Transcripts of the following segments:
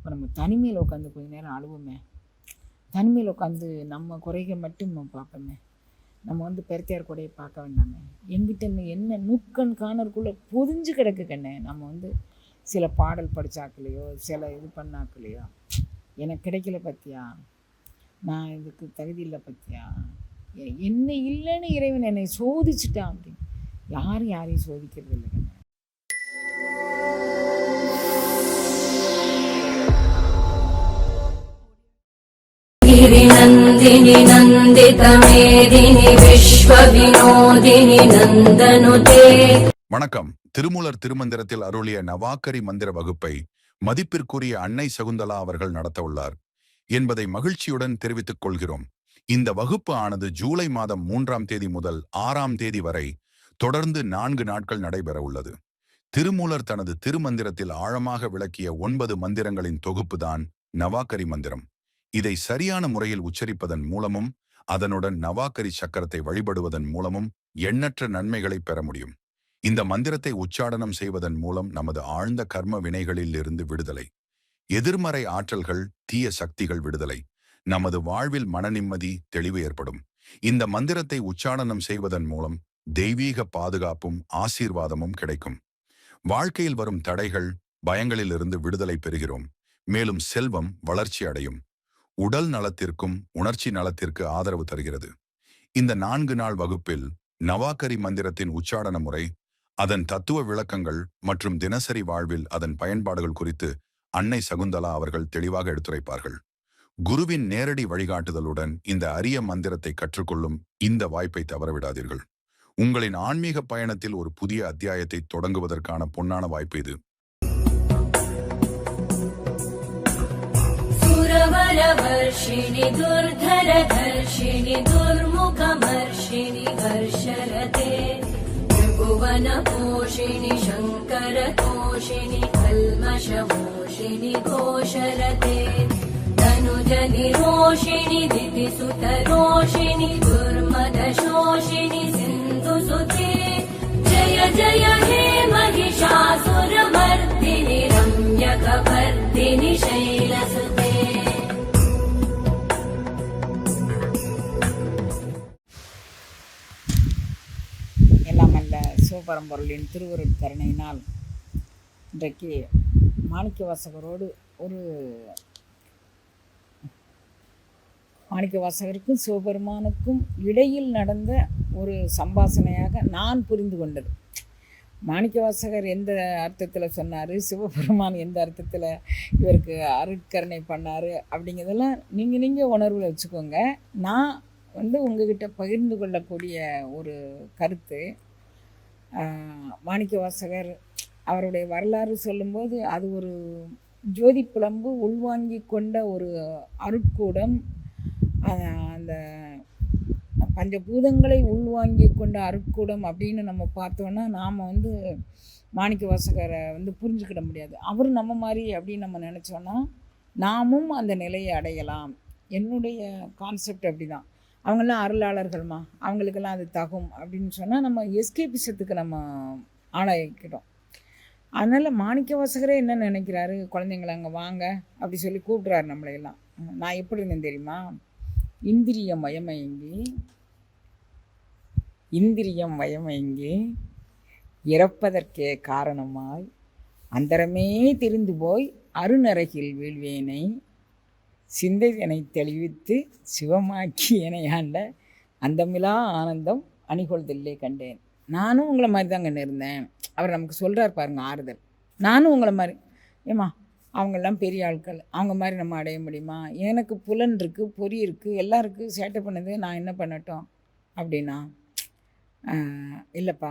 இப்போ நம்ம தனிமையில் உட்காந்து கொஞ்ச நேரம் அழுவோமே. தனிமையில் உட்காந்து நம்ம குறைகள் மட்டும் நம்ம பார்ப்போமே. நம்ம வந்து பெருத்தியார் கூடையை பார்க்க வேண்டாமே. எங்கிட்ட என்ன நூக்கன் காணருக்குள்ளே பொதிஞ்சு கிடக்கு கண்ணே. நம்ம வந்து சில பாடல் படித்தாக்கலையோ சில இது பண்ணாக்கலையோ எனக்கு கிடைக்கல பற்றியா நான் இதுக்கு தகுதி இல்லை பற்றியா என்ன இல்லைன்னு இறைவன் என்னை சோதிச்சுட்டான் அப்படின்னு. யாரும் யாரையும் சோதிக்கிறது இல்லை கண்ணே गिरिनन्दिनि नन्दितमेदिनि विश्वविनोदिनि नन्दनुते வணக்கம் திருமூலர் திருமந்திரத்தில் அருளிய நவாக்கரி மந்திர வகுப்பை மதிப்பிற்குரிய அன்னை சகுந்தலா அவர்கள் நடத்த உள்ளார் என்பதை மகிழ்ச்சியுடன் தெரிவித்துக் கொள்கிறோம் இந்த வகுப்பு ஆனது ஜூலை மாதம் மூன்றாம் தேதி முதல் ஆறாம் தேதி வரை தொடர்ந்து நான்கு நாட்கள் நடைபெற உள்ளது திருமூலர் தனது திருமந்திரத்தில் ஆழமாக விளக்கிய ஒன்பது மந்திரங்களின் தொகுப்புதான் நவாக்கரி மந்திரம் இதை சரியான முறையில் உச்சரிப்பதன் மூலமும் அதனுடன் நவாக்கரி சக்கரத்தை வழிபடுவதன் மூலமும் எண்ணற்ற நன்மைகளை பெற முடியும். இந்த மந்திரத்தை உச்சாடனம் செய்வதன் மூலம் நமது ஆழ்ந்த கர்ம வினைகளில் இருந்து விடுதலை. எதிர்மறை ஆற்றல்கள் தீய சக்திகள் விடுதலை. நமது வாழ்வில் மனநிம்மதி தெளிவு ஏற்படும். இந்த மந்திரத்தை உச்சாடனம் செய்வதன் மூலம் தெய்வீக பாதுகாப்பும் ஆசீர்வாதமும் கிடைக்கும். வாழ்க்கையில் வரும் தடைகள் பயங்களிலிருந்து விடுதலை பெறுகிறோம். மேலும் செல்வம் வளர்ச்சி அடையும். உடல் நலத்திற்கும் உணர்ச்சி நலத்திற்கு ஆதரவு தருகிறது. இந்த நான்கு நாள் வகுப்பில் நவாக்கரி மந்திரத்தின் உச்சாடன முறை அதன் தத்துவ விளக்கங்கள் மற்றும் தினசரி வாழ்வில் அதன் பயன்பாடுகள் குறித்து அன்னை சகுந்தலா அவர்கள் தெளிவாக எடுத்துரைப்பார்கள். குருவின் நேரடி வழிகாட்டுதலுடன் இந்த அரிய மந்திரத்தை கற்றுக்கொள்ளும் இந்த வாய்ப்பை தவறவிடாதீர்கள். உங்களின் ஆன்மீக பயணத்தில் ஒரு புதிய அத்தியாயத்தை தொடங்குவதற்கான பொன்னான வாய்ப்பு இது. सुरवरवर्षिणि दुर्धरधर्षिणि दुर्मुखमर्षिणि हर्षरते त्रिभुवनपोषिणि शङ्करतोषिणि कल्मषमोषिणि घोषरते धनुजनिरोषिणि दितिसुतरोषिणि दुर्मदशोषिणि सिन्धुसुते जय जय हे महिषासुरमर्दिनि रम्यकवर्दिनि शैलसुते சிவபரம்பொருளின் திருவருட் கருணையினால் இன்றைக்கு மாணிக்க வாசகரோடு ஒரு மாணிக்க வாசகருக்கும் சிவபெருமானுக்கும் இடையில் நடந்த ஒரு சம்பாசனையாக நான் புரிந்து கொண்டது. மாணிக்க வாசகர் எந்த அர்த்தத்தில் சொன்னார்? சிவபெருமான் எந்த அர்த்தத்தில் இவருக்கு அருட்கருணை பண்ணார்? அப்படிங்கிறதெல்லாம் நீங்கள் நீங்கள் உணர்வில் வச்சுக்கோங்க. நான் வந்து உங்ககிட்ட பகிர்ந்து கொள்ளக்கூடிய ஒரு கருத்து மாணிக்க வாசகர் அவருடைய வரலாறு சொல்லும்போது அது ஒரு ஜோதி புலம்பு உள்வாங்கி கொண்ட ஒரு அருட்கூடம். அந்த பஞ்சபூதங்களை உள்வாங்கி கொண்ட அருட்கூடம் அப்படின்னு நம்ம பார்த்தோன்னா நாம் வந்து மாணிக்க வாசகரை வந்து புரிஞ்சுக்கிட முடியாது. அவர் நம்ம மாதிரி அப்படின்னு நம்ம நினச்சோன்னா நாமும் அந்த நிலையை அடையலாம். என்னுடைய கான்செப்ட் அப்படி தான் அவங்கெல்லாம் அருளாளர்கள்மா. அவங்களுக்கெல்லாம் அது தகும் அப்படின்னு சொன்னால் நம்ம எஸ்கேபிசத்துக்கு நம்ம ஆளாகிக்கிட்டோம். அதனால் மாணிக்க வாசகரே என்ன நினைக்கிறாரு? குழந்தைங்கள அங்கே வாங்க அப்படி சொல்லி கூப்பிட்றாரு நம்மளையெல்லாம் நான் எப்படி இருந்தேன் தெரியுமா? இந்திரியம் மயமயங்கி இந்திரியம் மயமயங்கி இறப்பதற்கே காரணமாய் அந்தரமே தெரிந்து போய் அருணரகில் வீழ்வேனை சிந்தையனை தெளிவித்து சிவமாக்கி எனை ஆண்ட அந்தமிலா ஆனந்தம் அணிகொள்தில்லை கண்டேன். நானும் உங்களை மாதிரி தான் கண்டு இருந்தேன். அவர் நமக்கு சொல்கிறார் பாருங்க ஆறுதல். நானும் உங்களை மாதிரி. ஏம்மா அவங்கெல்லாம் பெரிய ஆட்கள். அவங்க மாதிரி நம்ம அடைய முடியுமா? எனக்கு புலன் இருக்குது பொறி இருக்குது எல்லாம் இருக்குது சேட்டை பண்ணது நான் என்ன பண்ணட்டும்? அப்படின்னா இல்லைப்பா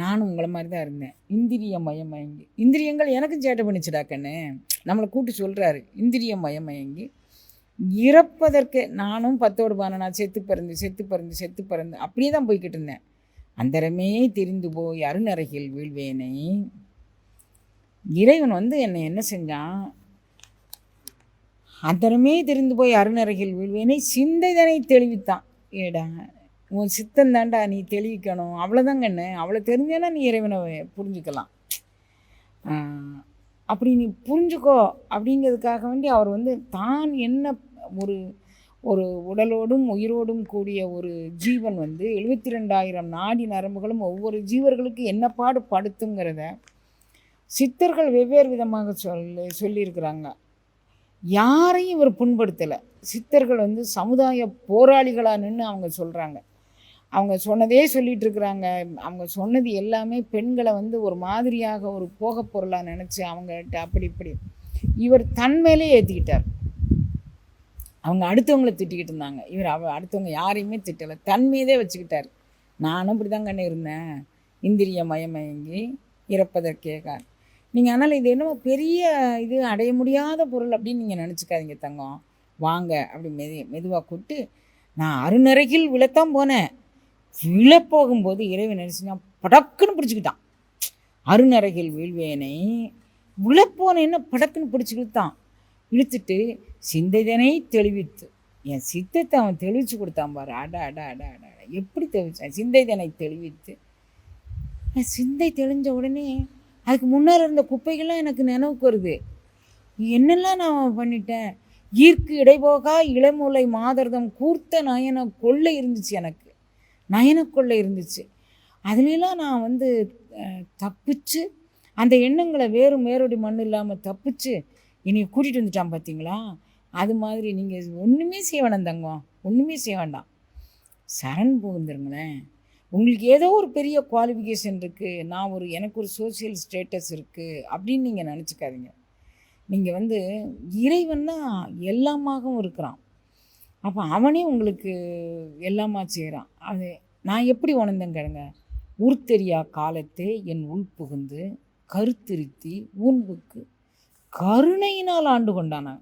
நானும் உங்களை மாதிரி தான் இருந்தேன். இந்திரிய மயமயங்கி இந்திரியங்கள் எனக்கும் சேட்டை பண்ணிச்சுடா கண்ணு. நம்மளை கூட்டி சொல்கிறாரு இந்திரிய மயமயங்கி இறப்பதற்கு நானும் பத்தோடு பானனா செத்து பிறந்து செத்து பிறந்து செத்து பிறந்து அப்படியே தான் போய்கிட்டு இருந்தேன். அந்தரமே திரிந்து போய் அருணறையில் வீழ்வேனை. இறைவன் வந்து என்னை என்ன செஞ்சான்? அந்தரமே தெரிந்து போய் அருணறையில் வீழ்வேனை சிந்தைதனை தெளிவித்தான். ஏடா உன் சித்தம் தாண்டா நீ தெளிவிக்கணும். அவ்வளோதாங்க என்ன? அவ்வளோ தெரிஞ்சேன்னா நீ இறைவனை புரிஞ்சுக்கலாம். அப்படி நீ புரிஞ்சுக்கோ அப்படிங்கிறதுக்காக வேண்டி அவர் வந்து தான் என்ன ஒரு ஒரு உடலோடும் உயிரோடும் கூடிய ஒரு ஜீவன் வந்து எழுபத்தி ரெண்டாயிரம் நாடி நரம்புகளும் ஒவ்வொரு ஜீவர்களுக்கு என்ன பாடு படுத்துங்கிறத சித்தர்கள் வெவ்வேறு விதமாக சொல்லி சொல்லியிருக்கிறாங்க. யாரையும் இவர் புண்படுத்தலை. சித்தர்கள் வந்து சமுதாய போராளிகளாக நின்று அவங்க சொல்கிறாங்க அவங்க சொன்னதே சொல்லிட்டு இருக்கிறாங்க அவங்க சொன்னது எல்லாமே பெண்களை வந்து ஒரு மாதிரியாக ஒரு போகப் பொருளாக நினச்சி அவங்ககிட்ட அப்படி இப்படி இவர் தன் மேலே ஏற்றிக்கிட்டார் அவங்க அடுத்தவங்கள திட்டிக்கிட்டு இருந்தாங்க. இவர் அவ அடுத்தவங்க யாரையுமே திட்டலை. தன் மீதே வச்சுக்கிட்டார். நானும் இப்படி தான் கண்ணு இருந்தேன். இந்திரிய மயமயங்கி இறப்பதற்கேகார் நீங்கள் அதனால் இது என்னமோ பெரிய இது அடைய முடியாத பொருள் அப்படின்னு நீங்கள் நினச்சிக்காதீங்க தங்கம். வாங்க அப்படி மெது மெதுவாக கூப்பிட்டு நான் அருணருகில் விழத்தான் போனேன். விழப்போகும்போது இறைவன் நினச்சினா படக்குன்னு பிடிச்சிக்கிட்டான். அருணருகில் வீழ்வேனை விழப்போனேன்னு படக்குன்னு பிடிச்சிக்கிட்டான். இழுத்துட்டு சிந்தைதனை தெளிவித்து. என் சித்தத்தை அவன் தெளிவிச்சு கொடுத்தான் பாரு. அட அட அட அட அட. எப்படி தெளிச்சான் சிந்தைதனை தெளிவித்து. சிந்தை தெளிஞ்ச உடனே அதுக்கு முன்னர் இருந்த குப்பைகள்லாம் எனக்கு நினைவுக்கு வருது. என்னெல்லாம் நான் பண்ணிட்டேன்? ஈர்க்கு இடைபோகா இளமுலை மாதர்தம் கூர்த்த நயன கொள்ளை இருந்துச்சு எனக்கு. நயன கொள்ளை இருந்துச்சு. அதுலலாம் நான் வந்து தப்பிச்சு அந்த எண்ணங்களை வேறு வேறொடி மண் இல்லாமல் தப்பிச்சு என்னை கூட்டிகிட்டு வந்துட்டான் பார்த்தீங்களா அது மாதிரி நீங்கள் ஒன்றுமே செய்ய வேணாம் தங்கம். ஒன்றுமே செய்ய வேண்டாம். சரண் புகுந்துருங்களேன் உங்களுக்கு ஏதோ ஒரு பெரிய குவாலிஃபிகேஷன் இருக்குது நான் ஒரு எனக்கு ஒரு சோஷியல் ஸ்டேட்டஸ் இருக்குது அப்படின்னு நீங்கள் நினச்சிக்காதீங்க. நீங்கள் வந்து இறைவன் தான் எல்லாமாகவும் இருக்கிறான். அப்போ அவனே உங்களுக்கு எல்லாமா செய்கிறான் அது நான் எப்படி உணர்ந்தேன் கேளுங்க. உருத்தெரியா காலத்தே என் உள் புகுந்து கருத்திருத்தி ஊன்புக்கு கருணையினால் ஆண்டு கொண்டானா.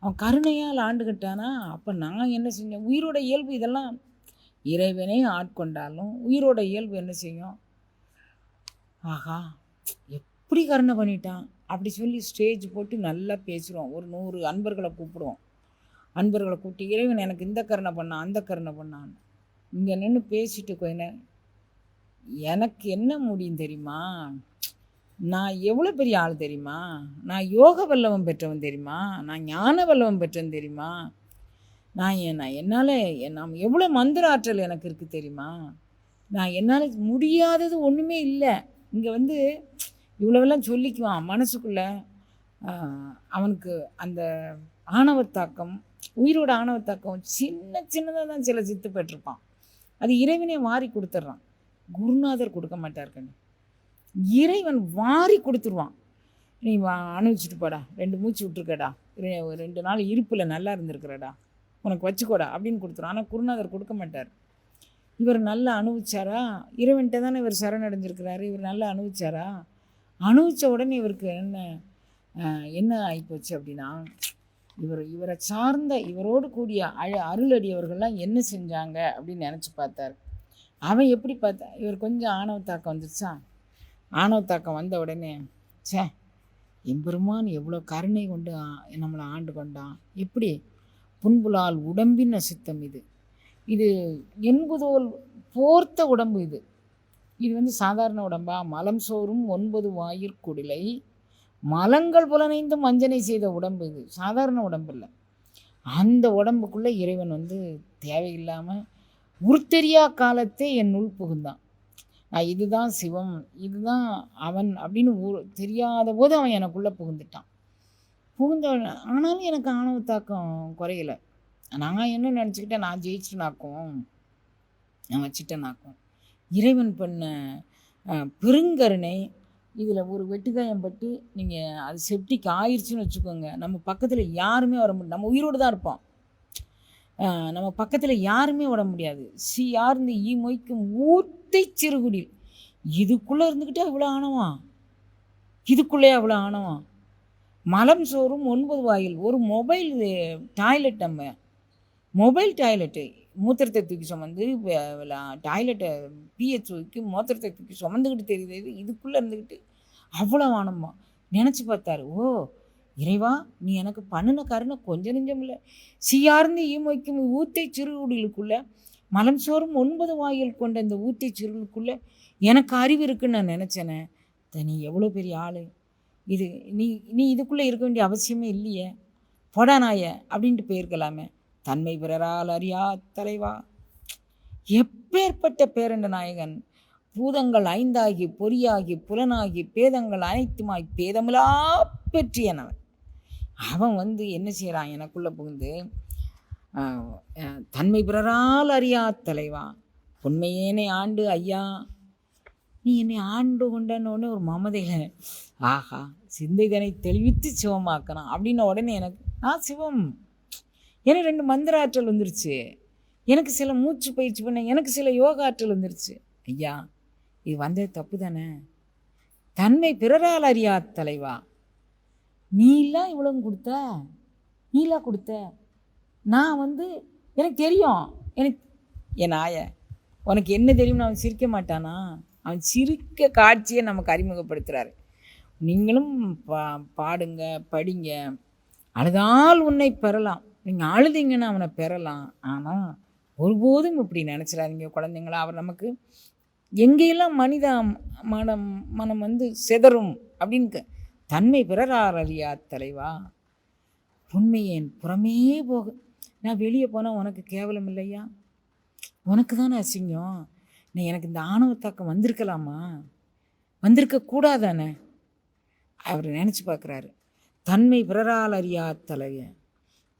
அவன் கருணையால் ஆண்டுகிட்டானா அப்போ நான் என்ன செஞ்சேன்? உயிரோட இயல்பு இதெல்லாம் இறைவனே ஆட்கொண்டாலும் உயிரோட இயல்பு என்ன செய்யும்? ஆஹா எப்படி கருணை பண்ணிட்டான்? அப்படி சொல்லி ஸ்டேஜ் போட்டு நல்லா பேசுகிறோம் ஒரு நூறு அன்பர்களை கூப்பிடுவோம். அன்பர்களை கூப்பிட்டு இறைவன் எனக்கு இந்த கருணை பண்ணான் அந்த கருணை பண்ணான்னு இங்கே நின்று பேசிட்டு கொஞ்ச எனக்கு என்ன முடியும் தெரியுமா? நான் எவ்வளோ பெரிய ஆள் தெரியுமா? நான் யோக வல்லவம் பெற்றவன் தெரியுமா? நான் ஞான வல்லவம் பெற்றவன் தெரியுமா? நான் நான் என்னால் நான் எவ்வளோ மந்திர ஆற்றல் எனக்கு இருக்குது தெரியுமா? நான் என்னால் முடியாதது ஒன்றுமே இல்லை. இங்கே வந்து இவ்வளவெல்லாம் சொல்லிக்குவான் மனசுக்குள்ளே. அவனுக்கு அந்த ஆணவத்தாக்கம் உயிரோட ஆணவத்தாக்கம் சின்ன சின்னதாக தான் சில சித்து பெற்றிருப்பான். அது இறைவனே வாரி கொடுத்துட்றான். குருநாதர் கொடுக்க மாட்டார் கண்ணு. இறைவன் வாரி கொடுத்துருவான். நீ வா அனுபவிச்சுட்டு போடா. ரெண்டு மூச்சு விட்டுருக்கடா. ரெ- ஒரு ரெண்டு நாள் இருப்பில் நல்லா இருந்திருக்கிறடா. உனக்கு வச்சுக்கோடா அப்படின்னு கொடுத்துருவான். ஆனால் குருநாதர் கொடுக்க மாட்டார். இவர் நல்லா அனுபவிச்சாரா? இறைவன்கிட்ட தானே இவர் சரணடைஞ்சிருக்கிறாரு? இவர் நல்லா அனுபவிச்சாரா? அனுபவிச்ச உடனே இவருக்கு என்ன என்ன ஆகிப்போச்சு அப்படின்னா இவர் இவரை சார்ந்த இவரோடு கூடிய அழ அருளடியவர்கள்லாம் என்ன செஞ்சாங்க அப்படின்னு நினச்சி பார்த்தார். அவன் எப்படி பார்த்தா இவர் கொஞ்சம் ஆணவ தாக்கம் வந்துருச்சா? ஆணவ தாக்கம் வந்த உடனே ச்சே எம்பெருமான் எவ்வளோ கருணை கொண்டு நம்மளை ஆண்டு கொண்டான். எப்படி புண்புலால் உடம்பின் அசுத்தம் இது. இது என்பதோல் போர்த்த உடம்பு இது. இது வந்து சாதாரண உடம்பா? மலம் சோறும் ஒன்பது வாயிற்குடிலை மலங்கள் புலனைந்து மஞ்சனை செய்த உடம்பு இது. சாதாரண உடம்பு இல்லை. அந்த உடம்புக்குள்ளே இறைவன் வந்து தேவையில்லாமல் உருத்தெரியா காலத்தே என் உள் புகுந்தான். நான் இதுதான் சிவம் இதுதான் அவன் அப்படின்னு ஒரு தெரியாத போது அவன் எனக்குள்ளே புகுந்துட்டான். புகுந்த ஆனாலும் எனக்கு ஆணவ தாக்கம் குறையல. நான் என்ன நினச்சிக்கிட்டேன்? நான் ஜெயிச்சிட்டேனாக்கும் நான் வச்சுட்டேனாக்கும். இறைவன் பண்ண பெருங்கருணை இதில் ஒரு வெட்டுக்காயம் பட்டு நீங்கள் அது செப்டிக் ஆயிடுச்சுன்னு வச்சுக்கோங்க. நம்ம பக்கத்தில் யாருமே வர முடியும் நம்ம உயிரோடு தான் இருப்போம். நம்ம பக்கத்தில் யாருமே விட முடியாது. சி யார்ந்து ஈ மொய்க்கும் ஊத்தை சிறுகுடில். இதுக்குள்ளே இருந்துக்கிட்டே அவ்வளோ ஆணவம்? இதுக்குள்ளே அவ்வளோ ஆணவம்? மலம் சோறும் ஒன்பது வாயில். ஒரு மொபைல் டாய்லெட் நம்ம. மொபைல் டாய்லெட்டு மூத்திரத்தை தூக்கி சுமந்து டாய்லெட்டை பிஹெச் தூக்கி மூத்திரத்தை தூக்கி சுமந்துக்கிட்டு தெரியுது. இதுக்குள்ளே இருந்துக்கிட்டு அவ்வளோ ஆனமா நினச்சி பார்த்தாரு. ஓ இறைவா நீ எனக்கு பண்ணின கருணை கொஞ்சம் நெஞ்சம் இல்லை. சீயார்ந்து ஈமொய்க்கும் ஊத்தை சிறுகுடிலுக்குள்ள மலம் சோறும் ஒன்பது வாயில் கொண்ட இந்த ஊத்தை சிறுகுலுக்குள்ள எனக்கு அறிவு இருக்குன்னு நான் நினச்சேனே த நீ எவ்வளோ பெரிய ஆள்? இது நீ நீ இதுக்குள்ளே இருக்க வேண்டிய அவசியமே இல்லையே. போடா நாய அப்படின்ட்டு போயிருக்கலாமே. தன்மை பிறரால் அறியா தலைவா. எப்பேற்பட்ட பேரண்ட நாயகன்? பூதங்கள் ஐந்தாகி பொறியாகி புலனாகி பேதங்கள் அனைத்துமாய் பேதமிலா பெற்றியனவன். அவன் வந்து என்ன செய்கிறான் எனக்குள்ளே புகுந்து தன்மை பிறரால் அறியா தலைவா. உண்மையேனை ஆண்டு ஐயா நீ என்னை ஆண்டு கொண்டனோடனே ஒரு மமதையில் ஆஹா சிந்தைதனை தெளிவித்து சிவமாக்கணும் அப்படின்ன உடனே எனக்கு நான் சிவம் எனக்கு ரெண்டு மந்திர ஆற்றல் வந்துருச்சு. எனக்கு சில மூச்சு பயிற்சி பண்ண எனக்கு சில யோகா ஆற்றல் வந்துருச்சு. ஐயா இது வந்தது தப்பு தானே? தன்மை பிறரால் அறியா தலைவா. நீலாம் இவ்வளவு கொடுத்த? நீலாம் கொடுத்த? நான் வந்து எனக்கு தெரியும். எனக்கு என் ஆய உனக்கு என்ன தெரியும்னு அவன் சிரிக்க மாட்டானா? அவன் சிரிக்க காட்சியை நமக்கு அறிமுகப்படுத்துகிறாரு நீங்களும் பா பாடுங்க படிங்க. அழுதால் உன்னை பெறலாம். நீங்கள் அழுதிங்கன்னா அவனை பெறலாம். ஆனால் ஒருபோதும் இப்படி நினச்சிடாதீங்க குழந்தைங்களா. அவர் நமக்கு எங்கேயெல்லாம் மனித மனம் மனம் வந்து சிதறும்? அப்படின்னு தன்மை பிறரார் அறியா தலைவா? உண்மையேன் புறமே போக. நான் வெளியே போனால் உனக்கு கேவலம் இல்லையா? உனக்கு தானே அசிங்கம். நீ எனக்கு இந்த ஆணவத்தாக்கம் வந்திருக்கலாமா? வந்திருக்க கூடாதானே? அவர் நினச்சி பார்க்குறாரு தன்மை பிறரால் அறியா தலைய?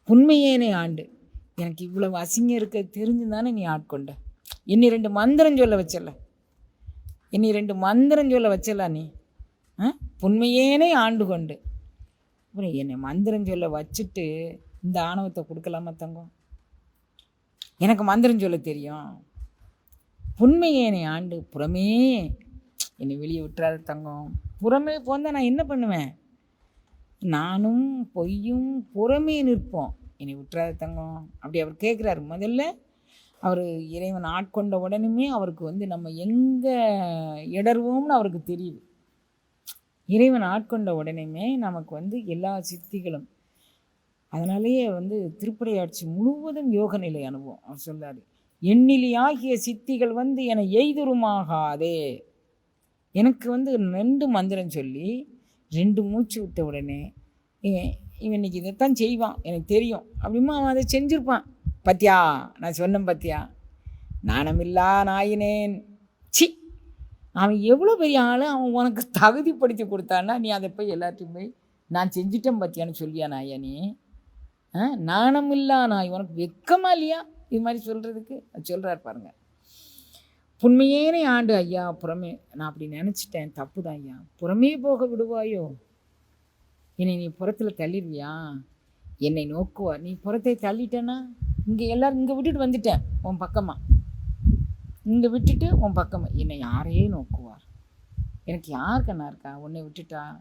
உண்மையேனே ஆண்டு. எனக்கு இவ்வளவு அசிங்கம் இருக்க தெரிஞ்சு தானே நீ ஆட்கொண்ட? இன்னி ரெண்டு மந்திரம் சொல்ல வச்சல இன்னி ரெண்டு மந்திரம் சொல்ல வச்சல நீ? ஆ? உண்மையேனே ஆண்டு கொண்டு. அப்புறம் என்னை மந்திரம் சொல்ல வச்சுட்டு இந்த ஆணவத்தை கொடுக்கலாமா தங்கம்? எனக்கு மந்திரம் சொல்ல தெரியும். புண்மையேனை ஆண்டு புறமே என்னை வெளியே விட்டுறாத தங்கம். புறமே போந்தால் நான் என்ன பண்ணுவேன்? நானும் பொய்யும் புறமே நிற்போம். என்னை விட்டுறாத தங்கம். அப்படி அவர் கேட்குறாரு முதல்ல அவர் இறைவன் ஆட்கொண்ட உடனுமே அவருக்கு வந்து நம்ம எங்கே இடர்வோம்னு அவருக்கு தெரியுது. இறைவன் ஆட்கொண்ட உடனேமே நமக்கு வந்து எல்லா சித்திகளும் அதனாலேயே வந்து திருப்படையாட்சி முழுவதும் யோக நிலை அனுபவம். அவர் சொல்றாரு எண்ணிலியாகிய சித்திகள் வந்து என எய்துருமாகாதே. எனக்கு வந்து ரெண்டு மந்திரம் சொல்லி ரெண்டு மூச்சு விட்ட உடனே இவன் இன்னைக்கு இதைத்தான் செய்வான் எனக்கு தெரியும். அப்படிமா அவன் அதை செஞ்சுருப்பான். பத்தியா நான் சொன்னேன் பத்தியா நாணமில்லா நாயினேன். சி அவன் எவ்வளோ பெரிய ஆள்? அவன் உனக்கு தகுதிப்படுத்தி கொடுத்தான்னா நீ அதை போய் எல்லாத்தையும் போய் நான் செஞ்சிட்டேன் பார்த்தியான்னு சொல்லியா நாயா நீ? ஆ நாணமில்லா நாய். உனக்கு வெக்கமா இல்லையா? இது மாதிரி சொல்கிறதுக்கு சொல்கிறார் பாருங்கள் புண்மையேனே ஆண்டு ஐயா புறமே நான் அப்படி நினச்சிட்டேன். தப்பு தான் ஐயா. புறமே போக விடுவாயோ? என்னை நீ புறத்தில் தள்ளிடுவியா? என்னை நோக்குவா நீ புறத்தை தள்ளிட்டேன்னா இங்கே எல்லோரும் இங்கே விட்டுட்டு வந்துட்டேன் உன் பக்கமாக இங்கே விட்டுட்டு உன் பக்கம் என்னை யாரையே நோக்குவார். எனக்கு யார் கண்ணா இருக்கா? உன்னை விட்டுட்டா?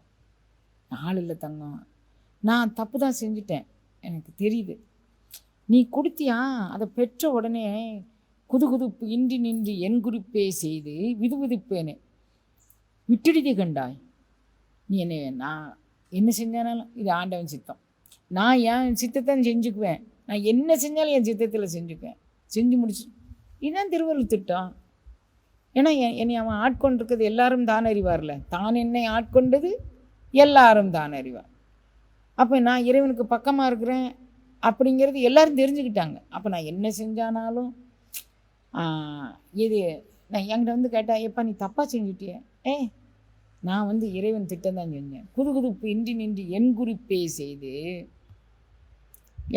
ஆள் இல்லை தங்கம். நான் தப்பு தான் செஞ்சுட்டேன். எனக்கு தெரியுது. நீ கொடுத்தியா? அதை பெற்ற உடனே குதுகுதுப்பு இன்றி நின்று என் குறிப்பே செய்து விதுவிதுப்பேனே. விட்டுடுதி கண்டாய். நீ என்னை நான் என்ன செஞ்சானாலும் இது ஆண்டவன் சித்தம். நான் என் சித்தத்தை செஞ்சுக்குவேன். நான் என்ன செஞ்சாலும் என் சித்தத்தில் செஞ்சுக்குவேன். செஞ்சு முடிச்சு இதுதான் திருவள்ளுவர் திட்டம். ஏன்னா என்னை அவன் ஆட்கொண்டிருக்கிறது எல்லாரும் தான் அறிவார்ல. தான் என்னை ஆட்கொண்டது எல்லாரும் தான் அறிவார். அப்போ நான் இறைவனுக்கு பக்கமாக இருக்கிறேன் அப்படிங்கிறது எல்லாரும் தெரிஞ்சுக்கிட்டாங்க. அப்போ நான் என்ன செஞ்சானாலும் இது நான் என்கிட்ட வந்து கேட்டால் எப்பா நீ தப்பாக செஞ்சுட்டிய. ஏ நான் வந்து இறைவன் திட்டம் தான் செஞ்சேன். குதுகுதுப்பு இன்றி நின்று என் குறிப்பே செய்து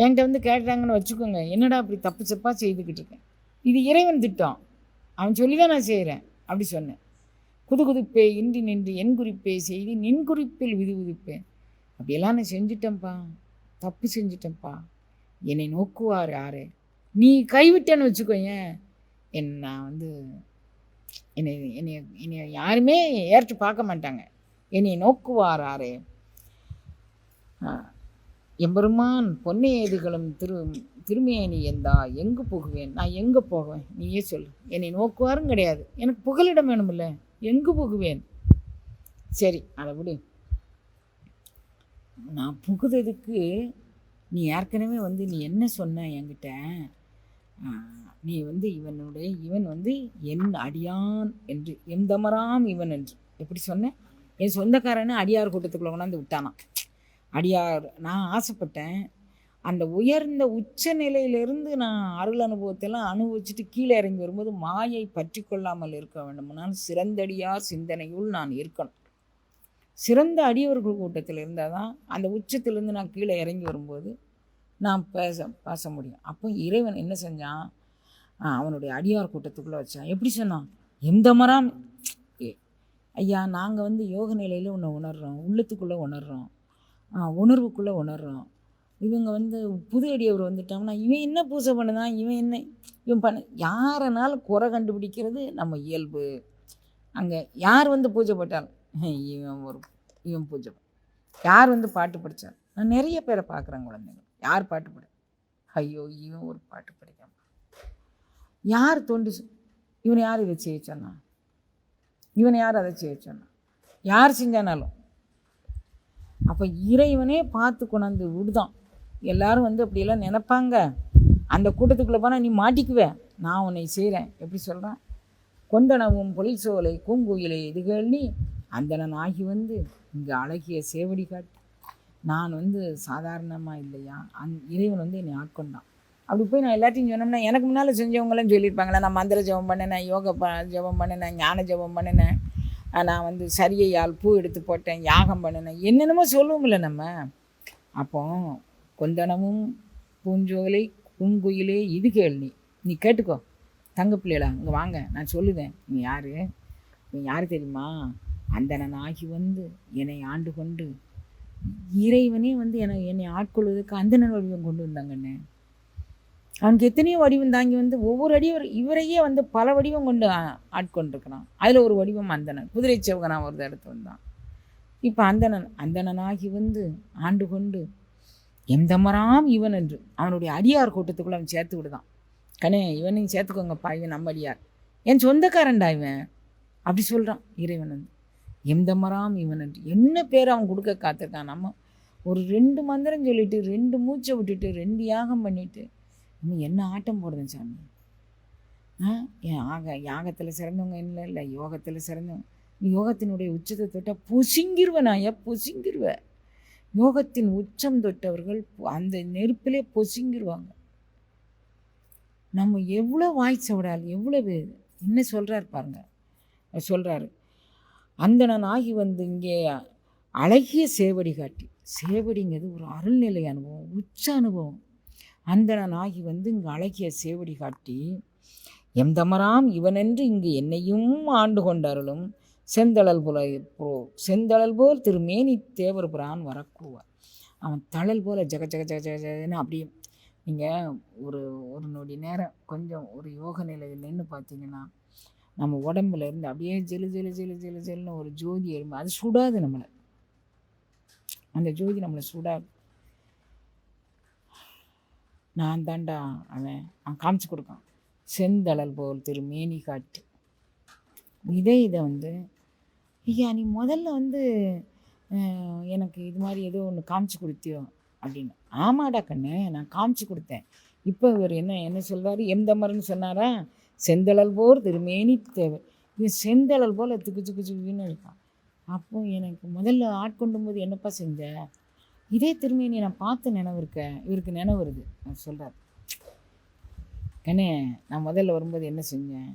என்கிட்ட வந்து கேட்டாங்கன்னு வச்சுக்கோங்க. என்னடா அப்படி தப்பு தப்பாக செய்துக்கிட்டு இருக்கேன்? இது இறைவன் திட்டம். அவன் சொல்லி தான் நான் செய்கிறேன் அப்படி சொன்னேன். குதுகுதுப்பே இன்றி நின்று என் குறிப்பே செய்து நின் குறிப்பில் விது விதுப்பேன். அப்படியெல்லாம் நான் செஞ்சிட்டேன்ப்பா. தப்பு செஞ்சிட்டேன்ப்பா. என்னை நோக்குவார் யாரு? நீ கைவிட்டேன்னு வச்சுக்கோயேன். என் நான் வந்து என்னை என்னை என்னை யாருமே ஏற்று பார்க்க மாட்டாங்க. என்னை நோக்குவார் யாரு? எம்பெருமான் பொன்னை ஏதுகளும் திரு நீ எந்தா எங்கு போகுவேன்? நான் எங்கே போகுவேன் நீயே சொல்லு. என்னை நோக்குவாரும் கிடையாது. எனக்கு புகலிடம் வேணுமில்ல. எங்கு போகுவேன்? சரி அதை விடு. நான் புகுததுக்கு நீ ஏற்கனவே வந்து நீ என்ன சொன்ன என்கிட்ட? நீ வந்து இவனுடைய இவன் வந்து என் அடியான் என்று எந்தமராம் இவன் என்று. எப்படி சொன்ன? என் சொந்தக்காரன்னு அடியார் கூட்டத்துக்குள்ளே கொண்டாந்து விட்டானான் அடியார் நான் ஆசைப்பட்டேன். அந்த உயர்ந்த உச்ச நிலையிலிருந்து நான் அருள் அனுபவத்தெல்லாம் அனுபவிச்சுட்டு கீழே இறங்கி வரும்போது மாயை பற்றி கொள்ளாமல் இருக்க வேண்டுமானால் சிறந்தடியார் சிந்தனையுள் நான் இருக்கணும். சிறந்த அடியவர்கள் கூட்டத்தில் இருந்தால் தான் அந்த உச்சத்திலேருந்து நான் கீழே இறங்கி வரும்போது நான் பேச பேச முடியும். அப்போ இறைவன் என்ன செஞ்சான்? அவனுடைய அடியார் கூட்டத்துக்குள்ளே வச்சான். எப்படி சொன்னான்? எந்த மரம்? ஏ, ஐயா நாங்கள் வந்து யோக நிலையில் உன்னை உணர்றோம். உள்ளத்துக்குள்ளே உணர்றோம். உணர்வுக்குள்ளே உணர்றோம். இவங்க வந்து புது அடியவர் வந்துட்டோம்னா இவன் என்ன பூஜை பண்ணுதான்? இவன் என்ன? இவன் பண்ண யாரனால குறை கண்டுபிடிக்கிறது? நம்ம இயல்பு. அங்கே யார் வந்து பூஜை போட்டாலும் இவன் ஒரு இவன் பூஜை. யார் வந்து பாட்டு படித்தார் நான் நிறைய பேரை பார்க்குறேன் குழந்தைங்க யார் பாட்டு படி? ஐயோ இவன் ஒரு பாட்டு படிக்காம. யார் தோண்டி இவனை யார் இதை செய்ய சொன்னா இவனை யார் அதை செய்ய சொன்னா யார் செஞ்சானாலும். அப்போ இறைவனே பார்த்து கொண்டாந்து விடுதான். எல்லாரும் வந்து அப்படியெல்லாம் நினைப்பாங்க. அந்த கூட்டத்துக்குள்ளே போனால் நீ மாட்டிக்குவ. நான் உன்னை செய்கிறேன் எப்படி சொல்கிறேன் கொண்டனவும் பொழில் சோலை பூங்குயிலை இதுகள்ளி அந்தனன் ஆகி வந்து இங்கே அழகிய சேவடி காட்டு. நான் வந்து சாதாரணமாக இல்லையா? அந் இறைவன் வந்து என்னை ஆட்கொண்டான். அப்படி போய் நான் எல்லாத்தையும் சொன்னோம்னா எனக்கு முன்னால் செஞ்சவங்களாம் சொல்லியிருப்பாங்களே? நான் மந்திர ஜெபம் பண்ணினேன் யோகா ப ஜெபம் பண்ணினேன் ஞான ஜெபம் பண்ணினேன். நான் வந்து சரியையால் பூ எடுத்து போட்டேன் யாகம் பண்ணினேன். என்னென்னமோ சொல்லுவோம்ல நம்ம. அப்போ கொந்தனமும் பூஞ்சோலை பூங்குயிலே இது கேள் நீ. நீ கேட்டுக்கோ. தங்க பிள்ளைகளா இங்கே வாங்க நான் சொல்லுவேன் நீ யார்? நீ யார் தெரியுமா? அந்தனன் ஆகி வந்து என்னை ஆண்டு கொண்டு இறைவனே வந்து என்னை என்னை ஆட்கொள்வதற்கு அந்தனன் வடிவம் கொண்டு வந்தாங்கண்ணே. அவனுக்கு எத்தனையோ வடிவம் தாங்கி வந்து ஒவ்வொரு அடியும் இவரையே வந்து பல வடிவம் கொண்டு ஆட்கொண்டிருக்கிறான். அதில் ஒரு வடிவம் அந்தனன் குதிரை செவகனா ஒரு இடத்து வந்தான் இப்போ அந்தணன் அந்தணனாகி வந்து ஆண்டு கொண்டு எந்தமராம் இவன் என்று. அவனுடைய அடியார் கூட்டத்துக்குள்ள அவன் சேர்த்து விடுதான். கண்ணே இவனையும் சேர்த்துக்கோங்கப்பா இவன் நம்ம அடியார். என் சொந்தக்காரன்டா இவன்? அப்படி சொல்கிறான் இறைவன் வந்து. எந்தமராம் இவன் என்று. என்ன பேர் அவன் கொடுக்க காத்திருக்கான்? நம்ம ஒரு ரெண்டு மந்திரம் சொல்லிட்டு ரெண்டு மூச்சை விட்டுட்டு ரெண்டு யாகம் பண்ணிட்டு இன்னும் என்ன ஆட்டம் போடுதேன் சாமி? ஆ? என் ஆக யாகத்தில் சிறந்தவங்க இல்லை இல்லை யோகத்தில் சிறந்தவங்க. நீ யோகத்தினுடைய உச்சத்தை தொட்டால் புசிங்கிருவ நான் ஏன் புசிங்கிருவேன் யோகத்தின் உச்சம் தொட்டவர்கள் அந்த நெருப்பிலே பொசுங்கிடுவாங்க நம்ம எவ்வளோ வாய்ச்ச விடால் எவ்வளவு என்ன சொல்கிறார் பாருங்க. சொல்கிறாரு அந்தணன் ஆகி வந்து இங்கே அழகிய சேவடி காட்டி. சேவடிங்கிறது ஒரு அருள்நிலை அனுபவம் உச்ச அனுபவம். அந்தணன் ஆகி வந்து இங்கே அழகிய சேவடி காட்டி எந்தமராம் இவனென்று இங்கு என்னையும் ஆண்டு கொண்டாரலும் செந்தழல் போல போ செந்தழல் போல் திருமேனி தேவர் பிரான் வரக்கூவார். அவன் தழல் போல ஜக ஜக ஜக ஜக ஜகன்னு அப்படியே நீங்கள் ஒரு ஒரு நொடி நேரம் கொஞ்சம் ஒரு யோக நிலையில் நின்று பார்த்தீங்கன்னா நம்ம உடம்புல இருந்து அப்படியே ஜெலு ஜெலு ஜெலு ஜெலு ஜெலுன்னு ஒரு ஜோதி எறும்பு அது சுடாது நம்மளை. அந்த ஜோதி நம்மளை சுடாது. நான் தாண்டா அவன் அவன் காமிச்சு கொடுக்கான். செந்தழல் போல் திரு மேனி காட்டு. இதே இதை வந்து ஐயா நீ முதல்ல வந்து எனக்கு இது மாதிரி ஏதோ ஒன்று காமிச்சு கொடுத்தியோ அப்படின்னு. ஆமாடா கண்ணு நான் காமிச்சு கொடுத்தேன். இப்போ இவர் என்ன என்ன சொல்வார் எந்தமரன்னு சொன்னாரா? செந்தளல் போர் திருமேனி தேவை. இவன் செந்தளல் போல் திக்கு திக்கு திக்குன்னு இருக்கான். அப்போ எனக்கு முதல்ல ஆட்கொண்டும் போது என்னப்பா செஞ்ச? இதே திருமேனி நான் பார்த்து நினைவு இருக்க இவருக்கு நினைவு வருது. அவர் சொல்கிறார் கண்ணே நான் முதல்ல வரும்போது என்ன செஞ்சேன்?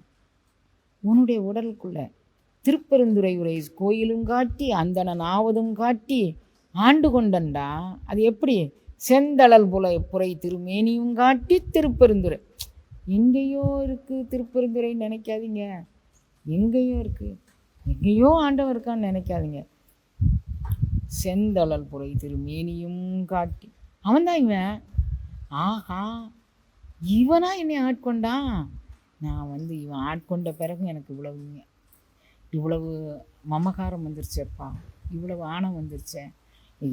உன்னுடைய உடலுக்குள்ளே திருப்பெருந்துறை உரை கோயிலும் காட்டி அந்தணன் ஆவதும் காட்டி ஆண்டு கொண்டண்டா? அது எப்படி? செந்தழல் புலை புரை திருமேனியும் காட்டி திருப்பெருந்துறை. எங்கேயோ இருக்குது திருப்பெருந்துறைன்னு நினைக்காதீங்க. எங்கேயோ இருக்குது எங்கேயோ ஆண்டவன் இருக்கான்னு நினைக்காதீங்க. செந்தழல் புரை திருமேனியும் காட்டி. அவன்தான் இவன். ஆஹா. இவனா என்னை ஆட்கொண்டான்? நான் வந்து இவன் ஆட்கொண்ட பிறகு எனக்கு இவ்வளவுங்க இவ்வளவு மமகாரம் வந்துருச்சேப்பா இவ்வளவு ஆணம் வந்துருச்சே.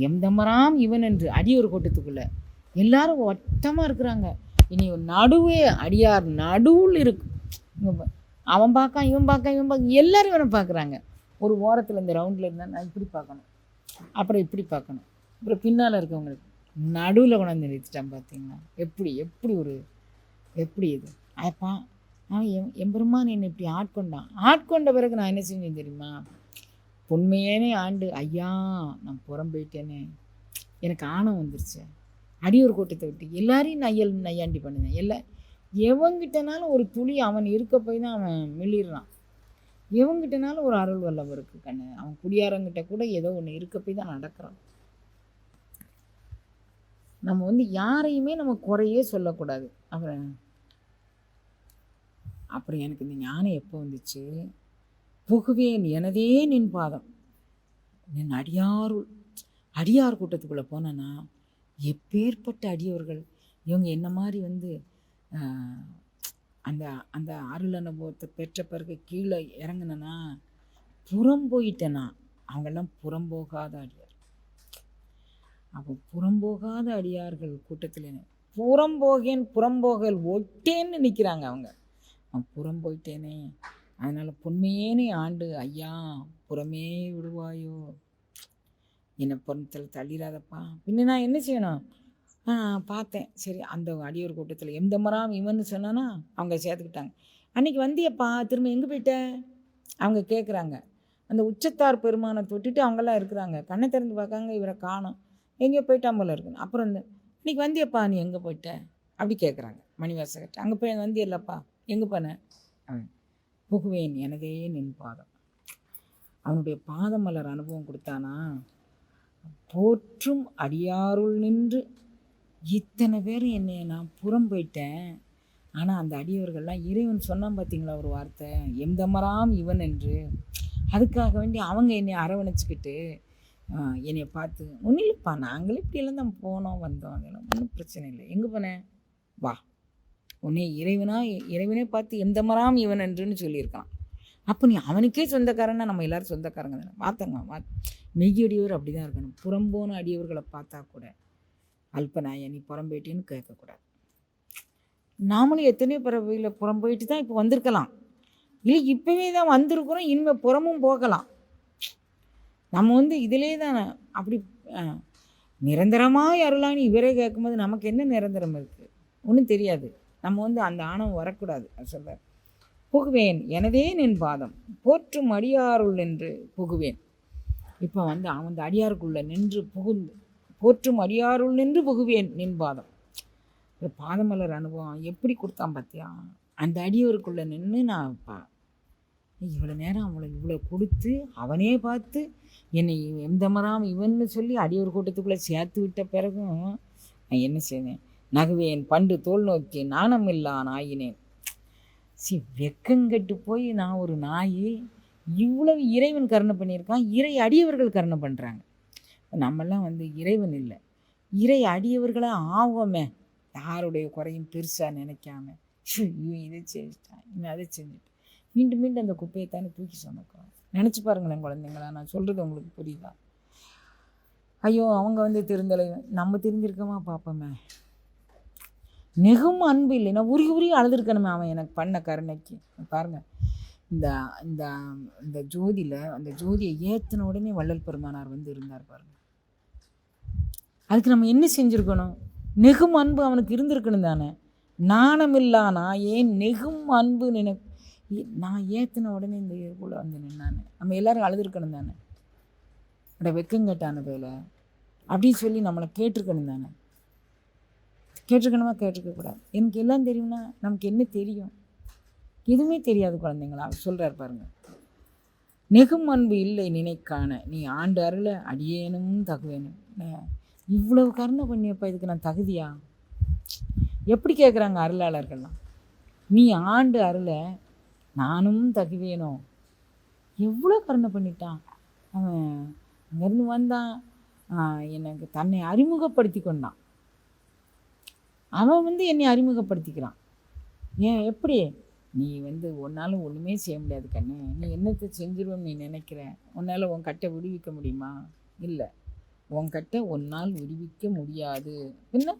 எந்தமராம் இவன் என்று அடியோர் கூட்டத்துக்குள்ளே. எல்லாரும் ஒட்டமாக இருக்கிறாங்க. இனி நடுவே அடியார் நடுவில் இருக்கு. அவன் பார்க்கான் இவன் பார்க்கான் இவன் பார்க்க எல்லாரும் இவனை பார்க்குறாங்க. ஒரு ஓரத்தில் இந்த ரவுண்டில் இருந்தால் நான் இப்படி பார்க்கணும். அப்புறம் இப்படி பார்க்கணும். அப்புறம் பின்னால் இருக்கவங்களுக்கு நடுவில் கொண்டாந்து நிறுத்திட்டான் பார்த்தீங்களா எப்படி எப்படி ஒரு எப்படி இது? அப்பா அவன் எம் எம்பெருமான் என்னை இப்படி ஆட்கொண்டான். ஆட்கொண்ட பிறகு நான் என்ன செஞ்சேன் தெரியுமா? பொன்மையேனே ஆண்டு ஐயா நான் புறம் போயிட்டேனே. எனக்கு ஆணம் வந்துருச்சு. அடியூர் கூட்டத்தை விட்டு எல்லாரையும் நையல் நையாண்டி பண்ணுவேன் எல்லா எவங்கிட்டனாலும் ஒரு துளி அவன் இருக்க போய் தான் அவன் மிளிடுறான் எவங்கிட்டனாலும் ஒரு அருள் வல்லவ இருக்கு கண்ணு. அவன் குடியாரங்கிட்ட கூட ஏதோ ஒன்று இருக்க போய் தான் நடக்கிறான். நம்ம வந்து யாரையுமே நம்ம குறையே சொல்லக்கூடாது. அப்புறம் அப்புறம் எனக்கு இந்த ஞானம் எப்போ வந்துச்சு? புகுவேன் எனதே நின் பாதம். நின் அடியாருள் அடியார் கூட்டத்துக்குள்ளே போனேன்னா எப்பேற்பட்ட அடியவர்கள்? இவங்க என்ன மாதிரி வந்து அந்த அந்த அருள் அனுபவத்தை பெற்ற பிறகு கீழே இறங்குனேன்னா புறம் போயிட்டேனா அவங்கெல்லாம் புறம்போகாத அடியார். அப்போ புறம்போகாத அடியார்கள் கூட்டத்தில் புறம்போகேன் புறம்போகல் ஒட்டேன்னு நிற்கிறாங்க அவங்க. நான் புறம் போயிட்டேனே. அதனால் பொன்மையேனே ஆண்டு ஐயா புறமே விடுவாயோ. என்னை புறத்தில் தள்ளிடாதப்பா. பின்ன நான் என்ன செய்யணும்? பார்த்தேன். சரி அந்த அடியோர் கூட்டத்தில் எந்த மரம் இவன்னு சொன்னானா அவங்க சேர்த்துக்கிட்டாங்க. அன்னைக்கு வந்தியப்பா திரும்ப எங்கே போயிட்ட? அவங்க கேட்குறாங்க அந்த உச்சத்தார் பெருமானை தொட்டுட்டு அவங்கெல்லாம் இருக்கிறாங்க. கண்ணை திறந்து பார்க்காங்க இவரை காணோம். எங்கேயோ போயிட்டான் போல இருக்குன்னு. அப்புறம் இந்த இன்னைக்கு வந்தியப்பா நீ எங்கே போயிட்ட? அப்படி கேட்குறாங்க மணிவாசகர்கிட்ட அங்கே போய் வந்தியில்லப்பா. எங்கே போன? அவன் புகுவேன் எனதே நின் பாதம். அவனுடைய பாதமலர் அனுபவம் கொடுத்தானா? போற்றும் அடியாருள் நின்று இத்தனை பேர் என்னை நான் புறம் போயிட்டேன். ஆனால் அந்த அடியவர்கள்லாம் இறைவன் சொன்னான் பார்த்தீங்களா ஒரு வார்த்தை? எந்தமராம் இவன் என்று. அதுக்காக வேண்டி அவங்க என்னை அரவணைச்சிக்கிட்டு என்னை பார்த்து ஒன்றும் இல்லைப்பா நாங்களே இப்படியெல்லாம் தான் போனோம் வந்தோம் அதெல்லாம் ஒன்றும் பிரச்சனை இல்லை. எங்கே போனேன் வா. உன்னை இறைவனா இறைவனே பார்த்து எந்த மராம் இவன் என்றுன்னு சொல்லியிருக்கான். அப்போ நீ அவனுக்கே சொந்தக்காரன்னா நம்ம எல்லாரும் சொந்தக்காரங்க தானே? பார்த்தங்க வா மெய்யடியவர் அப்படி தான் இருக்கணும். புறம்போன அடியவர்களை பார்த்தா கூட அல்பநாய நீ புறம்பேட்டின்னு கேட்கக்கூடாது. நாமளும் எத்தனையோ பிறவையில் புறம் போயிட்டு தான் இப்போ வந்திருக்கலாம். இல்லை இப்போவே தான் வந்திருக்கிறோம் இனிமேல் புறமும் போகலாம். நம்ம வந்து இதிலே தான் அப்படி நிரந்தரமாக அருளான்னு இவரே கேட்கும்போது நமக்கு என்ன நிரந்தரம் இருக்குது ஒன்றும் தெரியாது. நம்ம வந்து அந்த ஆணவம் வரக்கூடாது அது சொல்ல புகுவேன் எனதே நின் பாதம் போற்றும் அடியாருள் என்று புகுவேன் இப்போ வந்து அவன் அந்த அடியாருக்குள்ளே நின்று புகுந்து போற்றும் அடியாருள் நின்று புகுவேன் நின் பாதம் இந்த பாதமலர் அனுபவம் எப்படி கொடுத்தான் பார்த்தியா அந்த அடியோருக்குள்ளே நின்று நான் பா இவ்வளோ நேரம் அவளை இவ்வளோ கொடுத்து அவனே பார்த்து என்னை எந்த மரம் இவன்னு சொல்லி அடியோர் கூட்டத்துக்குள்ளே சேர்த்து விட்ட பிறகும் நான் என்ன செய்தேன் நகுவேன் பண்டு தோல் நோக்கி நாணமில்லா நாயினேன். சி வெக்கங்கெட்டு போய் நான் ஒரு நாய் இவ்வளவு இறைவன் கருணை பண்ணியிருக்கான் இறை அடியவர்கள் கருணை பண்ணுறாங்க நம்மெல்லாம் வந்து இறைவன் இல்லை. இறை அடியவர்களாக ஆவோமே யாருடைய குறையும் பெருசாக நினைக்காம. இவன் இதை செஞ்சுட்டான் இவன் அதை செஞ்சுட்டான். மீண்டும் மீண்டும் அந்த குப்பையை தானே தூக்கி சுமக்கிறோம் நினச்சி பாருங்களேன் குழந்தைங்களா நான் சொல்கிறது உங்களுக்கு புரியுதா? ஐயோ அவங்க வந்து திருந்தலை நம்ம தெரிஞ்சிருக்கோமா பார்ப்போமே நெகும் அன்பு இல்லைன்னா உருகி உருகி அழுதுருக்கணுமே அவன் எனக்கு பண்ண கருணைக்கு. பாருங்கள் இந்த இந்த இந்த ஜோதியில் அந்த ஜோதியை ஏற்றின உடனே வள்ளல் பெருமானார் வந்து இருந்தார் பாருங்க. அதுக்கு நம்ம என்ன செஞ்சுருக்கணும்? நெகும் அன்பு அவனுக்கு இருந்திருக்கணும் தானே. நாணமில்லா நான் ஏன் நெகும் அன்பு நினை நான் ஏற்றின உடனே இந்த இயற்குள்ளே வந்து நின்னானே நம்ம எல்லாரும் அழுதுருக்கணும் தானே. அட வெக்கங்கட்டான பேல அப்படின்னு சொல்லி நம்மளை கேட்டிருக்கணும் தானே. கேட்டிருக்கணுமா? கேட்டிருக்கக்கூடாது எனக்கு எல்லாம் தெரியும்னா நமக்கு என்ன தெரியும்? எதுவுமே தெரியாது குழந்தைங்களா? சொல்கிறார் பாருங்கள் நெகும் அன்பு இல்லை நினைக்கான. நீ ஆண்டு அருள அடியேனும் தகுவேனும். இவ்வளவு கருணை பண்ணியப்பா இதுக்கு நான் தகுதியா? எப்படி கேட்குறாங்க அருளாளர்கள்லாம்? நீ ஆண்டு அருள நானும் தகுவேனோ? எவ்வளோ கருணை பண்ணிட்டான். அவன் அங்கேருந்து வந்தான். எனக்கு தன்னை அறிமுகப்படுத்தி கொண்டான். அவன் வந்து என்னை அறிமுகப்படுத்திக்கிறான். ஏன் எப்படி? நீ வந்து உன்னால் ஒன்றுமே செய்ய முடியாது கண்ணு. நீ என்னத்தை செஞ்சிருவேன்னு நீ நினைக்கிற? உன்னால் உன் கட்டை விடுவிக்க முடியுமா? இல்லை. உன் கட்டை உன்னால் விடுவிக்க முடியாது. பின்ன?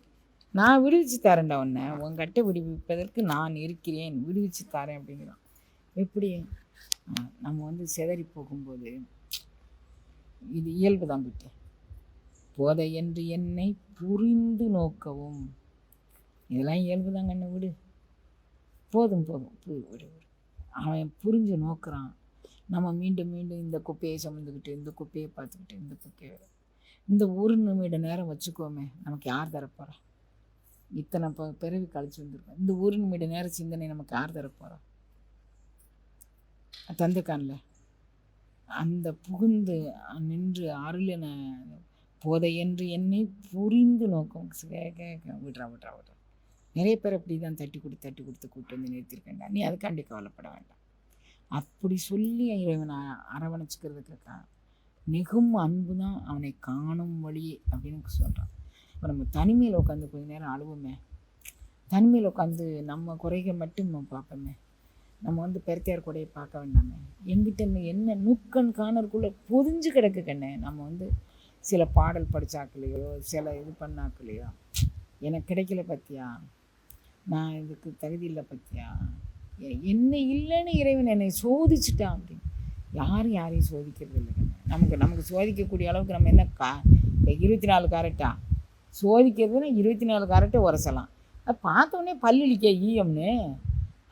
நான் விடுவிச்சு தரேன்டா உன்னை. உன் கட்டை விடுவிப்பதற்கு நான் இருக்கிறேன். விடுவிச்சு தரேன் அப்படிங்கிறான். எப்படி? நம்ம வந்து சிதறி போகும்போது இது இயல்பு தான் கிட்ட. போதை என்று என்னை புரிந்து நோக்கவும் இதெல்லாம் இயல்பு தான் கண்ணை விடு. போதும் போதும். விடு விடு விடு. அவன் புரிஞ்சு நோக்கிறான். நம்ம மீண்டும் மீண்டும் இந்த குப்பையை சுமந்துக்கிட்டு இந்த குப்பையை பார்த்துக்கிட்டு இந்த குப்பையை இந்த ஒரு நிமிட நேரம் வச்சுக்கோமே. நமக்கு யார் தரப்போகிறா இத்தனை ப பிறவி கழிச்சு வந்திருக்கோம். இந்த ஒரு நிமிட நேர சிந்தனை நமக்கு யார் தரப்போகிறா தந்துக்கான்ல அந்த புகுந்து நின்று அருளின போதை என்று என்னை புரிந்து நோக்கம். கே- கே- விட்றா விட்றா விட்றா. நிறைய பேர் அப்படி தான் தட்டி கொடுத்து தட்டி கொடுத்து கூப்பிட்டு வந்து நிறுத்திருக்கேன்டா. நீ அதுக்காண்டி கவலைப்பட வேண்டாம். அப்படி சொல்லி இறைவனை அரவணைச்சிக்கிறதுக்கு மிகவும் அன்பு தான் அவனை காணும் வழி அப்படின்னு சொல்கிறான் இப்போ நம்ம தனிமையில் உட்காந்து கொஞ்ச நேரம் அழுவோமே. தனிமையில் உட்காந்து நம்ம குறைகள் மட்டும் நம்ம பார்ப்போமே. நம்ம வந்து பெருத்தியார் கூடையை பார்க்க வேண்டாமே. எங்கிட்ட என்ன நுக்கன் காணருக்குள்ளே பொதிஞ்சு கிடக்கு கண்ணே. நம்ம வந்து சில பாடல் படித்தாக்கலையோ சில இது பண்ணாக்கலையோ எனக்கு கிடைக்கல பார்த்தியா நான் இதுக்கு தகுதி இல்லை பத்தியா? என்ன இல்லைன்னு இறைவன் என்னை சோதிச்சுட்டான் அப்படின்னு. யாரும் யாரையும் சோதிக்கிறது இல்லை நமக்கு நமக்கு சோதிக்கக்கூடிய அளவுக்கு நம்ம என்ன கா இப்போ இருபத்தி நாலு கேரட்டா? சோதிக்கிறதுனா இருபத்தி நாலு கேரட்டை உரசலாம். அது பார்த்தோன்னே பல்லிழிக்க ஈயம்னு.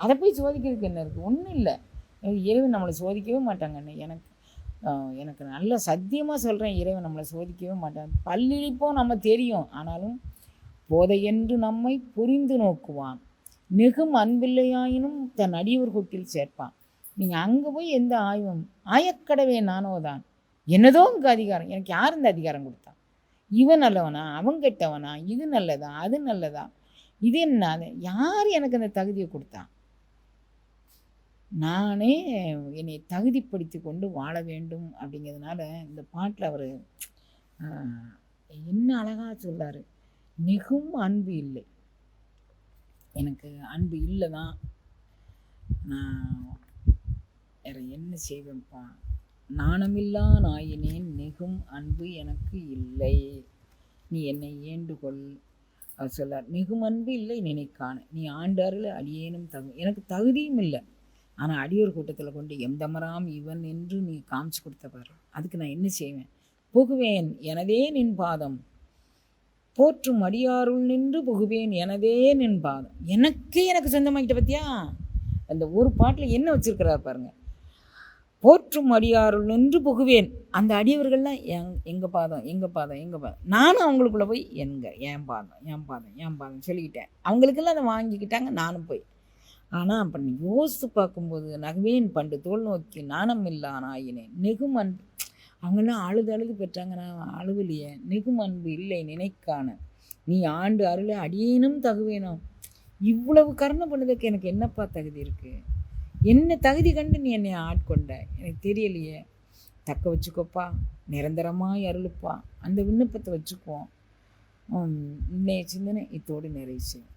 அதை போய் சோதிக்கிறதுக்கு என்ன இருக்குது ஒன்றும் இல்லை. இறைவன் நம்மளை சோதிக்கவே மாட்டாங்கண்ணே எனக்கு எனக்கு நல்ல சத்தியமாக சொல்கிறேன் இறைவன் நம்மளை சோதிக்கவே மாட்டான். பல்லிழிப்போம் நம்ம தெரியும். ஆனாலும் போதையென்று நம்மை புரிந்து நோக்குவான். மிகும் அன்பில்லையாயினும் தன் அடியூர் கூட்டில் சேர்ப்பான். நீங்கள் அங்கே போய் எந்த ஆய்வும் ஆயக்கடவே நானோ தான். என்னதோ உங்கள் அதிகாரம் எனக்கு யார் இந்த அதிகாரம் கொடுத்தான் இவன் நல்லவனா அவன் கெட்டவனா இது நல்லதா அது நல்லதா? இது என்ன யார் எனக்கு அந்த தகுதியை கொடுத்தான் நானே என்னை தகுதிப்படுத்தி கொண்டு வாழ வேண்டும் அப்படிங்கிறதுனால இந்த பாட்டில் அவர் என்ன அழகாக சொல்லார் மிகவும் அன்பு இல்லை. எனக்கு அன்பு இல்லை தான் நான் வேற என்ன செய்வேன்ப்பா? நாணமில்லா நாயினேன் மிகும் அன்பு எனக்கு இல்லை. நீ என்னை ஏண்டுகொள். அவர் சொல்லார் மிகும் அன்பு இல்லை நினைக்கான நீ ஆண்டாரில் அடியேனும் தகு எனக்கு தகுதியும் இல்லை. ஆனால் அடியோர் கூட்டத்தில் கொண்டு எந்தமராம் இவன் என்று நீ காமிச்சு கொடுத்த பாரு. அதுக்கு நான் என்ன செய்வேன்? புகுவேன். எனதே நின் பாதம். போற்றும் அடியாருள் நின்று புகுவேன் எனதே நின்பாதம் எனக்கே எனக்கு சொந்தமாகிட்ட பத்தியா? அந்த ஒரு பாட்டில் என்ன வச்சுருக்கிறார் பாருங்கள் போற்றும் அடியாருள் நின்று புகுவேன். அந்த அடியவர்கள்லாம் எங் எங்கள் பாதம் எங்கள் பாதம் எங்கள் பாதம்? நானும் அவங்களுக்குள்ளே போய் எங்க என் பாதம் என் பாதம் என் பாதம் சொல்லிக்கிட்டேன். அவங்களுக்கெல்லாம் அதை வாங்கிக்கிட்டாங்க நானும் போய். ஆனால் அப்போ யோசித்து பார்க்கும்போது நகவேன் பண்டு தோல் நோக்கி நாணம் இல்லா நெகுமன் நெகும் அவங்கெல்லாம் அழுது அழுது பெற்றாங்க. நான் அழுவலையே. நெகும் அன்பு இல்லை நினைக்கான. நீ ஆண்டு அருளை அடியேனும் தகுவேனும் இவ்வளவு கருணை பண்ணதுக்கு எனக்கு என்னப்பா தகுதி இருக்குது என்ன தகுதி கண்டு நீ என்னை ஆட்கொண்ட? எனக்கு தெரியலையே. தக்க வச்சுக்கோப்பா. நிரந்தரமாய் அருளுப்பா. அந்த விண்ணப்பத்தை வச்சுக்குவோம் உம், இன்னைய சிந்தனை இத்தோடு நிறைவு செய்யும்